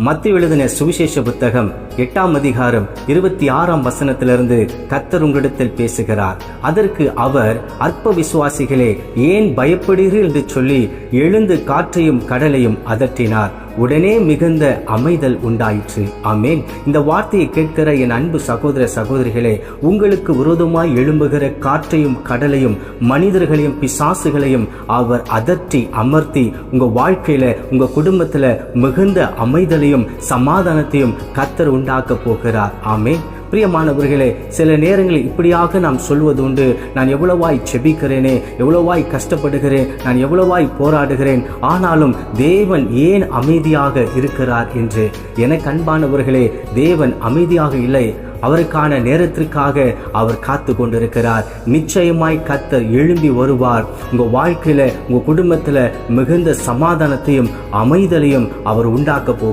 மத்தி எழுதின சுவிசேஷ புத்தகம் எட்டாம் அதிகாரம் இருபத்தி ஆறாம் வசனத்திலிருந்து கத்தர் உங்களிடத்தில் பேசுகிறார். அதற்கு அவர் அற்ப விசுவாசிகளே ஏன் பயப்படுகிறீர்கள் என்று சொல்லி எழுந்து காற்றையும் கடலையும் அதட்டினார். உடனே மிகுந்த அமைதல் உண்டாயிற்று. ஆமேன். இந்த வார்த்தையை கேட்கிற என் அன்பு சகோதர சகோதரிகளே உங்களுக்கு விரோதமாய் எழும்புகிற காற்றையும் கடலையும் மனிதர்களையும் பிசாசுகளையும் அவர் அதற்றி அமர்த்தி உங்க வாழ்க்கையில உங்க குடும்பத்துல மிகுந்த அமைதலையும் சமாதானத்தையும் கத்தர் உண்டாக்க போகிறார். ஆமேன். பிரியமானவர்களே சில நேரங்களில் இப்படியாக நாம் சொல்வது உண்டு நான் எவ்வளவாய் செபிக்கிறேனே எவ்வளவாய் கஷ்டப்படுகிறேன் நான் எவ்வளவாய் போராடுகிறேன் ஆனாலும் தேவன் ஏன் அமைதியாக இருக்கிறார் என்று? எனக்கு அன்பானவர்களே தேவன் அமைதியாக இல்லை. அவருக்கான நேரத்திற்காக அவர் காத்து கொண்டிருக்கிறார். நிச்சயமாய் கத்தர் எழும்பி வருவார். உங்கள் வாழ்க்கையில் உங்கள் குடும்பத்தில் மிகுந்த சமாதானத்தையும் அமைதலையும் அவர் உண்டாக்க போ